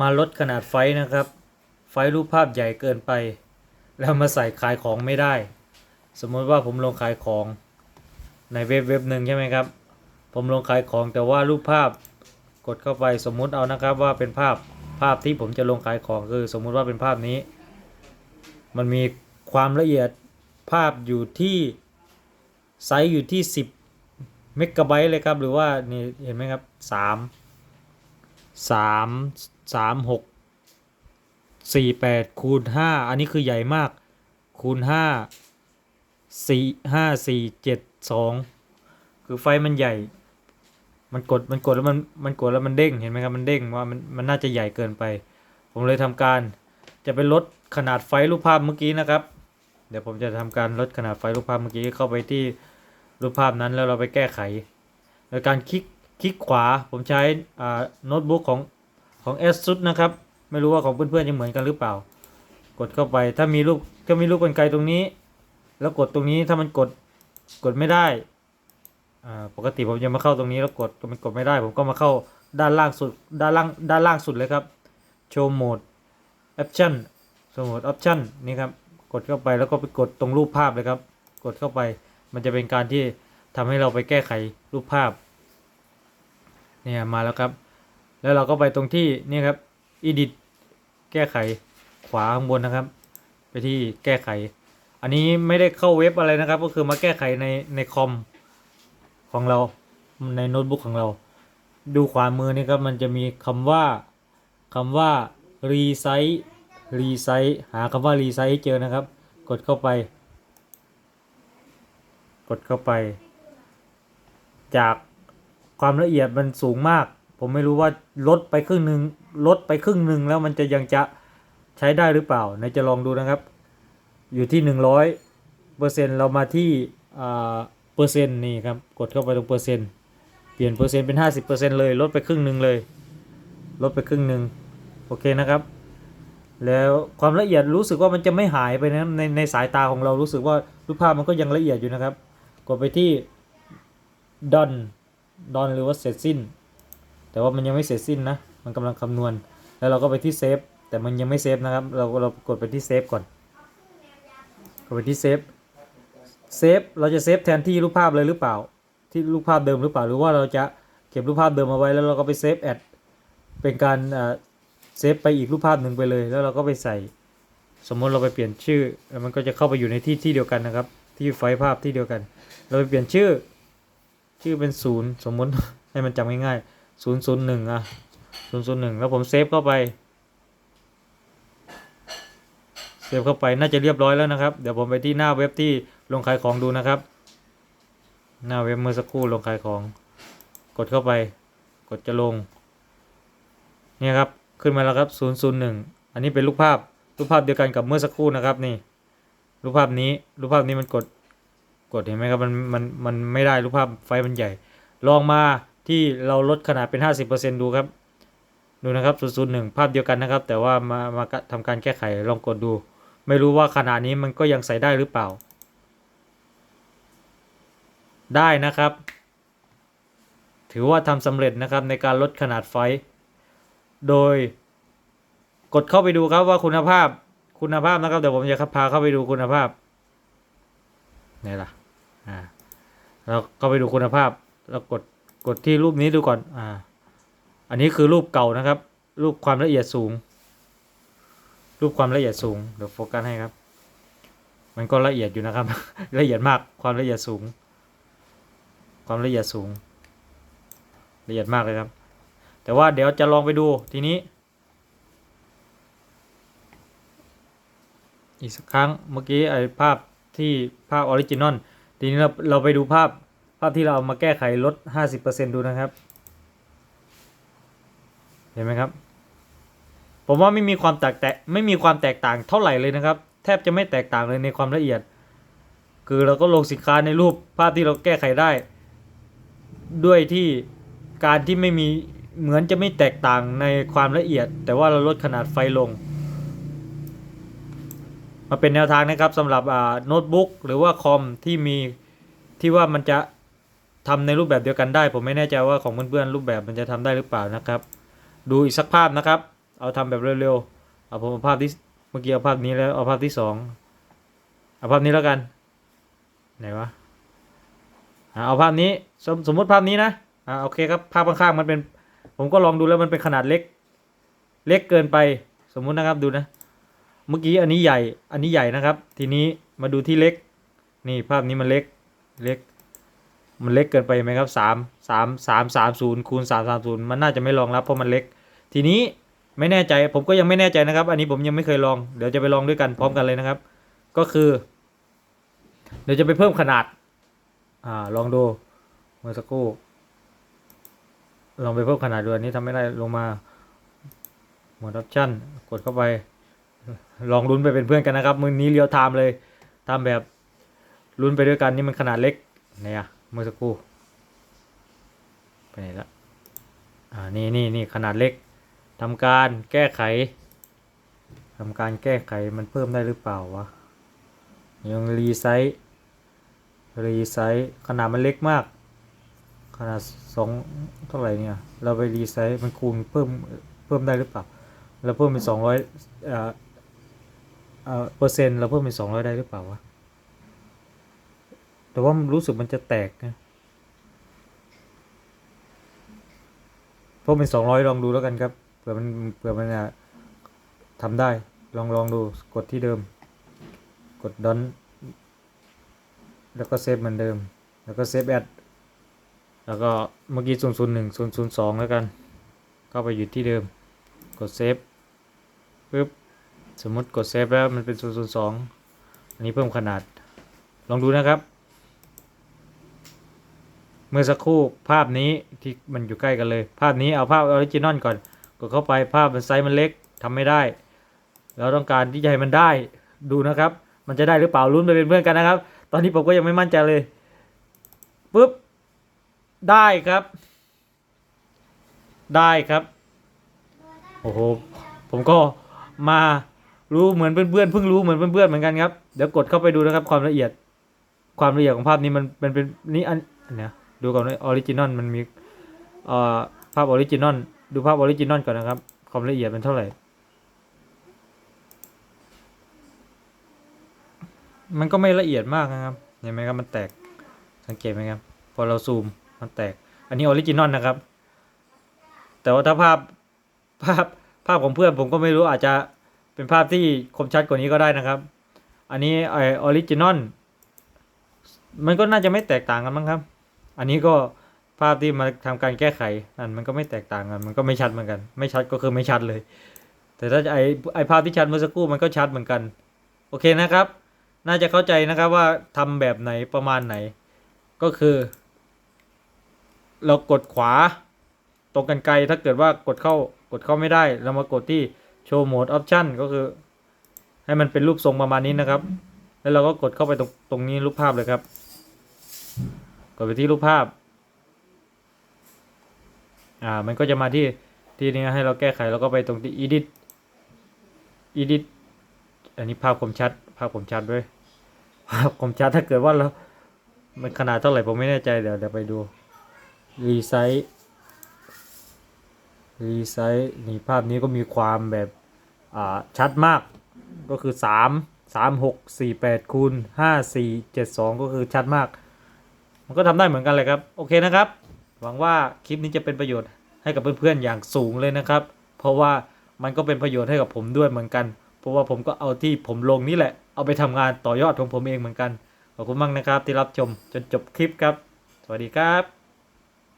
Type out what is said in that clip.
มาลดขนาดไฟล์นะครับ ไฟล์รูปภาพใหญ่เกินไป แล้วมาใส่ขายของไม่ได้ สมมติว่าผมลงขายของในเว็บเว็บหนึ่งใช่ไหมครับ ผมลงขายของแต่ว่ารูปภาพกดเข้าไปสมมุติเอานะครับว่าเป็นภาพภาพที่ผมจะลงขายของคือ สมมุติว่าเป็นภาพนี้ มันมีความละเอียดภาพอยู่ที่ไซส์อยู่ที่ 10เมกะไบต์เลยครับ หรือว่านี่เห็นไหมครับ 3 3 3 6 4 8คูณ5อันนี้คือใหญ่มาก คูณ5 4 5 4 7 2คือไฟมันใหญ่ มันกดมันกดแล้วมันมันกดแล้วมันเด้งเห็นไหมครับมันเด้งว่ามันมันน่าจะใหญ่เกินไป ผมเลยทำการจะไปลดขนาดไฟล์รูปภาพเมื่อกี้นะครับ เดี๋ยวผมจะทำการลดขนาดไฟล์รูปภาพเมื่อกี้เข้าไปที่รูปภาพนั้นแล้วเราไปแก้ไขโดยการคลิกคลิกขวาผมใช้โน้ตบุ๊กของ ของ ASUS นะครับ ไม่รู้ว่าของเพื่อนๆจะเหมือนกันหรือเปล่า กดเข้าไปถ้ามีรูปถ้ามีรูปกรรไกตรงนี้ แล้วกดตรงนี้ถ้ามันกดกดไม่ได้อ่าปกติผมจะมาเข้าตรงนี้แล้วกดมันกดไม่ได้ ผมก็มาเข้าด้านล่างสุดด้านล่างด้านล่างสุดเลยครับโชว์โหมด option โชว์โหมด option นี่ครับกดเข้าไปแล้วก็ไปกดตรงรูปภาพเลยครับ กดเข้าไปมันจะเป็นการที่ทำให้เราไปแก้ไขรูปภาพเนี่ยมาแล้วครับ แล้วเราก็ไปตรงที่นี่ครับ edit แก้ไขขวาข้างบนนะครับ ไปที่แก้ไข อันนี้ไม่ได้เข้าเว็บอะไรนะครับ ก็คือมาแก้ไขในในคอมของเราในโน้ตบุ๊กของเรา ดูขวามือนี่ครับมันจะมีคำว่าคำว่า resize resize หาคำว่า resize ให้เจอนะครับ กดเข้าไป กดเข้าไป จากความละเอียดมันสูงมาก ผมไม่รู้ว่าลดไปครึ่งหนึ่งลดไปครึ่งหนึ่งแล้วมันจะยังจะใช้ได้หรือเปล่าในจะลองดูนะครับ อยู่ที่ 100เปอร์เซ็นต์เรามาที่อ่าเปอร์เซ็นต์นี่ครับกดเข้าไปตรงเปอร์เซ็นต์เปลี่ยนเปอร์เซ็นต์เป็น 50%เลยลดไปครึ่งหนึ่งเลย ลดไปครึ่งหนึ่งโอเคนะครับ แล้วความละเอียดรู้สึกว่ามันจะไม่หายไปนะในในสายตาของเรารู้สึกว่ารูปภาพมันก็ยังละเอียดอยู่นะครับ กดไปที่ done done หรือว่าเสร็จสิ้น แต่ว่ามันยังไม่เสร็จสิ้นนะ มันกำลังคำนวณ แล้วเราก็ไปที่เซฟ แต่มันยังไม่เซฟนะครับ เราเรากดไปที่เซฟก่อน กดไปที่เซฟ เซฟ เราจะเซฟแทนที่รูปภาพเลยหรือเปล่า ที่รูปภาพเดิมหรือเปล่า หรือว่าเราจะเก็บรูปภาพเดิมเอาไว้ แล้วเราก็ไปเซฟแอด เป็นการเซฟไปอีกรูปภาพหนึ่งไปเลย แล้วเราก็ไปใส่ สมมติเราไปเปลี่ยนชื่อแล้วมันก็จะเข้าไปอยู่ในที่ที่เดียวกันนะครับ ที่ไฟล์ภาพที่เดียวกัน เราไปเปลี่ยนชื่อ ชื่อเป็นศูนย์สมมติให้มันจำง่ายๆ ศูนย์ศูนย์หนึ่งอะศูนย์ศูนย์หนึ่งแล้วผมเซฟเข้าไป เซฟเข้าไปน่าจะเรียบร้อยแล้วนะครับ เดี๋ยวผมไปที่หน้าเว็บที่ลงขายของดูนะครับ หน้าเว็บเมื่อสักครู่ลงขายของ กดเข้าไป กดจะลง เนี่ยครับ ขึ้นมาแล้วครับ001อันนี้เป็นรูปภาพ รูปภาพเดียวกันกับเมื่อสักครู่นะครับนี่ รูปภาพนี้ รูปภาพนี้มันกด กดเห็นไหมครับ มัน มัน มันไม่ได้ รูปภาพไฟมันใหญ่ ลองมา ที่เราลดขนาดเป็น 50%ดูครับ ดูนะครับ 001 ภาพเดียวกันนะครับ แต่ว่ามามาทำการแก้ไขลองกดดู ไม่รู้ว่าขนาดนี้มันก็ยังใส่ได้หรือเปล่า ได้นะครับ ถือว่าทำสำเร็จนะครับในการลดขนาดไฟล์โดย กดเข้าไปดูครับว่าคุณภาพคุณภาพนะครับเดี๋ยวผมจะพาเข้าไปดูคุณภาพนี่ล่ะอ่าเราเข้าไปดูคุณภาพแล้วกด กดที่รูปนี้ดูก่อน อ่า อันนี้คือรูปเก่านะครับ รูปความละเอียดสูง รูปความละเอียดสูง เดี๋ยวโฟกัสให้ครับ มันก็ละเอียดอยู่นะครับ ละเอียดมาก ความละเอียดสูง ความละเอียดสูง ละเอียดมากเลยครับ แต่ว่าเดี๋ยวจะลองไปดูทีนี้ อีกสักครั้ง เมื่อกี้ไอ้ภาพที่ภาพออริจินอล ทีนี้เราเราไปดูภาพ ภาพที่เราเอามาแก้ไขลด 50%ดูนะครับ เห็นไหมครับ ผมว่าไม่มีความแตกแตไม่มีความแตกต่างเท่าไหร่เลยนะครับ แทบจะไม่แตกต่างเลยในความละเอียด คือเราก็ลงสินค้าในรูปภาพที่เราแก้ไขได้ ด้วยที่การที่ไม่มีเหมือนจะไม่แตกต่างในความละเอียด แต่ว่าเราลดขนาดไฟลง มาเป็นแนวทางนะครับสำหรับอ่าโน้ตบุ๊กหรือว่าคอมที่มีที่ว่ามันจะ ทำในรูปแบบเดียวกันได้ ผมไม่แน่ใจว่าของเพื่อนๆรูปแบบมันจะทำได้หรือเปล่านะครับ ดูอีกสักภาพนะครับ เอาทำแบบเร็วๆเอาผมเอาภาพที่เมื่อกี้เอาภาพนี้แล้วเอาภาพที่สองเอาภาพนี้แล้วกันไหนวะอะเอาภาพนี้สมสมมติภาพนี้นะอ่าโอเคครับภาพข้างๆมันเป็น ผมก็ลองดูแล้วมันเป็นขนาดเล็ก เล็กเกินไปสมมุตินะครับดูนะ เมื่อกี้อันนี้ใหญ่อันนี้ใหญ่นะครับ ทีนี้มาดูที่เล็ก นี่ภาพนี้มันเล็กเล็ก มันเล็กเกินไปไหมครับสามสามสามสามศูนย์คูณสามสามศูนย์มันน่าจะไม่รองรับเพราะมันเล็ก ทีนี้ไม่แน่ใจผมก็ยังไม่แน่ใจนะครับ อันนี้ผมยังไม่เคยลองเดี๋ยวจะไปลองด้วยกันพร้อมกันเลยนะครับ ก็คือ เดี๋ยวจะไปเพิ่มขนาด อ่าลองดูเมื่อสักครู่ลองไปเพิ่มขนาดดูอันนี้ทำไม่ได้ลงมาหมดออปชั่นกดเข้าไป ลองลุ้นไปเป็นเพื่อนกันนะครับมือนี้เรียวไทม์เลยทำแบบลุ้นไปด้วยกันนี่มันขนาดเล็กเนี่ย เมื่อสักครู่ไปไหนละอ่านี่นี่นี่ขนาดเล็กทำการแก้ไขทำการแก้ไขมันเพิ่มได้หรือเปล่าวะยังรีไซส์รีไซส์ขนาดมันเล็กมาก ขนาดสองเท่าไหร่เนี่ย เราไปรีไซส์มันคูณเพิ่มเพิ่มได้หรือเปล่าเราเพิ่มเป็นสองร้อยเอ่อเออเปอร์เซ็นต์เราเพิ่มเป็นสองร้อยได้หรือเปล่าวะ แต่ว่ามันรู้สึกมันจะแตกนะเพิ่มเป็นสองร้อยลองดูแล้วกันครับเผื่อมันเผื่อมันจะทำได้ลองลองดูกดที่เดิม กดดอนแล้วก็เซฟเหมือนเดิม แล้วก็เซฟแอดแล้วก็เมื่อกี้ศูนย์ศูนย์หนึ่งศูนย์ศูนย์สองแล้วกันก็ไปอยู่ที่เดิม กดเซฟปึ๊บสมมติกดเซฟแล้วมันเป็น 002 อันนี้เพิ่มขนาด ลองดูนะครับ เมื่อสักครู่ภาพนี้ที่มันอยู่ใกล้กันเลย ภาพนี้เอาภาพออริจินอลก่อน กดเข้าไปภาพมันไซส์มันเล็กทำไม่ได้ เราต้องการที่จะให้มันได้ดูนะครับ มันจะได้หรือเปล่าลุ้นไปเป็นเพื่อนกันนะครับ ตอนนี้ผมก็ยังไม่มั่นใจเลยปุ๊บได้ครับ ได้ครับโอ้โหผมก็มารู้เหมือนเพื่อนๆเพิ่งรู้เหมือนเพื่อนๆเหมือนกันครับเดี๋ยวกดเข้าไปดูนะครับความละเอียด ความละเอียดของภาพนี้มันเป็นเป็นนี่อันอันเนี้ย ดูก่อนว่าออริจินอลมันมีเอ่อภาพออริจินอลดูภาพออริจินอลก่อนนะครับ ความละเอียดเป็นเท่าไหร่ มันก็ไม่ละเอียดมากนะครับ เห็นไหมครับ มันแตก สังเกตไหมครับ พอเราซูม มันแตก อันนี้ออริจินอลนะครับ แต่ว่าถ้าภาพ ภาพ ภาพของเพื่อนผมก็ไม่รู้อาจจะเป็นภาพที่คมชัดกว่านี้ก็ได้นะครับ อันนี้ไอออริจินอลมันก็น่าจะไม่แตกต่างกันมั้งครับ อันนี้ก็ภาพที่มาทำการแก้ไขนั่นมันก็ไม่แตกต่างกัน มันก็ไม่ชัดเหมือนกัน ไม่ชัดก็คือไม่ชัดเลย แต่ถ้าไอไอภาพที่ชัดเมื่อสักครู่มันก็ชัดเหมือนกัน โอเคนะครับ น่าจะเข้าใจนะครับว่าทำแบบไหนประมาณไหน ก็คือ เรากดขวาตรงกันไกลถ้าเกิดว่ากดเข้ากดเข้าไม่ได้ เรามากดที่โชว์โหมดออปชันก็คือ ให้มันเป็นรูปทรงประมาณนี้นะครับ แล้วเราก็กดเข้าไปตรงตรงนี้รูปภาพเลยครับ ดไปที่รูปภาพ อ่า มันก็จะมาที่ที่นี้ให้เราแก้ไขแล้วก็ไปตรงที่ edit edit อันนี้ภาพคมชัด ภาพคมชัดด้วย ภาพคมชัดถ้าเกิดว่าเรา มันขนาดเท่าไหร่ผมไม่แน่ใจเดี๋ยวเดี๋ยวไปดู รีไซส์รีไซส์นี่ภาพนี้ก็มีความแบบ อ่า ชัดมาก ก็คือ 3 3 6 4 8คูณ5 4 7 2 ก็คือชัดมาก มันก็ทำได้เหมือนกันเลยครับโอเคนะครับ หวังว่าคลิปนี้จะเป็นประโยชน์ให้กับเพื่อนๆอย่างสูงเลยนะครับ เพราะว่ามันก็เป็นประโยชน์ให้กับผมด้วยเหมือนกัน เพราะว่าผมก็เอาที่ผมลงนี่แหละ เอาไปทำงานต่อยอดของผมเองเหมือนกัน ขอบคุณมากนะครับที่รับชมจนจบคลิปครับ สวัสดีครับ